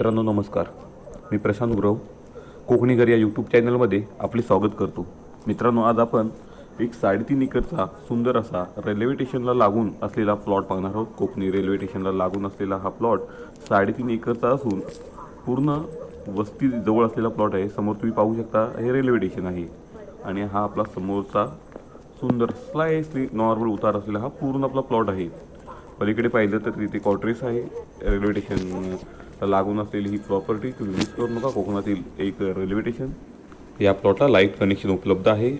मित्रांनो नमस्कार. मी प्रशांत गुरव कोकणीगर या यूट्यूब चॅनलमध्ये आपले स्वागत करतो. मित्रांनो आज आपण एक साडेतीन एकरचा सुंदर असा रेल्वे स्टेशनला लागून असलेला प्लॉट पाहणार आहोत. कोकणी रेल्वे स्टेशनला लागून असलेला हा प्लॉट साडेतीन एकरचा असून पूर्ण वस्ती जवळ असलेला प्लॉट आहे. समोर तुम्ही पाहू शकता हे रेल्वे स्टेशन आहे. आणि हा आपला समोरचा सुंदर स्लाइसली नॉर्मल उतार असलेला हा पूर्ण आपला प्लॉट आहे. पलीकडे पाहिलं तर तिथे कॉट्रेस आहे. रेल्वे स्टेशन लागून असलेली ही प्रॉपर्टी तुम्ही मिस करू नका. कोकणातील एक रेल्वे स्टेशन या प्लॉटला लाइट कनेक्शन उपलब्ध आहे.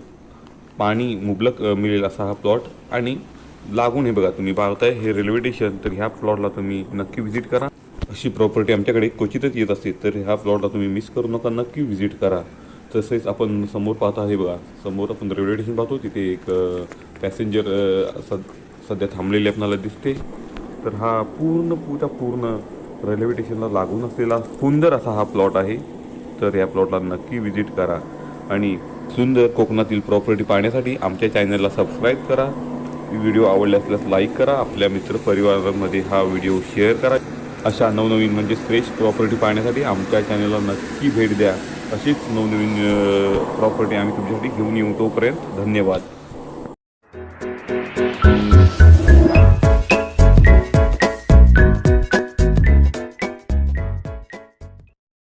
पाणी मुबलक मिळेल असा हा प्लॉट आणि लागून हे बघा तुम्ही पाहताय हे रेल्वे स्टेशन तर ह्या प्लॉटला तुम्ही नक्की व्हिजिट करा. अशी प्रॉपर्टी आमच्याकडे क्वचितच येत असते तर ह्या प्लॉटला तुम्ही मिस करू नका नक्की व्हिजिट करा. तसेच आपण समोर पाहता हे बघा समोर आपण रेल्वे स्टेशन पाहतो तिथे एक पॅसेंजर असा सध्या थांबलेली आपल्याला दिसते. तर हा पूर्ण पूजा पूर्ण रेल्वे स्टेशनला लागून असलेला सुंदर असा हा प्लॉट आहे. तर या प्लॉटला नक्की व्हिजिट करा आणि सुंदर कोकणातील प्रॉपर्टी पाहण्यासाठी आमच्या चॅनलला सबस्क्राईब करा. व्हिडिओ आवडले असल्यास लाईक करा. आपल्या मित्रपरिवारामध्ये हा व्हिडिओ शेअर करा. अशा नवनवीन म्हणजे फ्रेश प्रॉपर्टी पाहण्यासाठी आमच्या चॅनलला नक्की भेट द्या. अशीच नवनवीन प्रॉपर्टी आम्ही तुमच्यासाठी घेऊन येऊ तोपर्यंत धन्यवाद.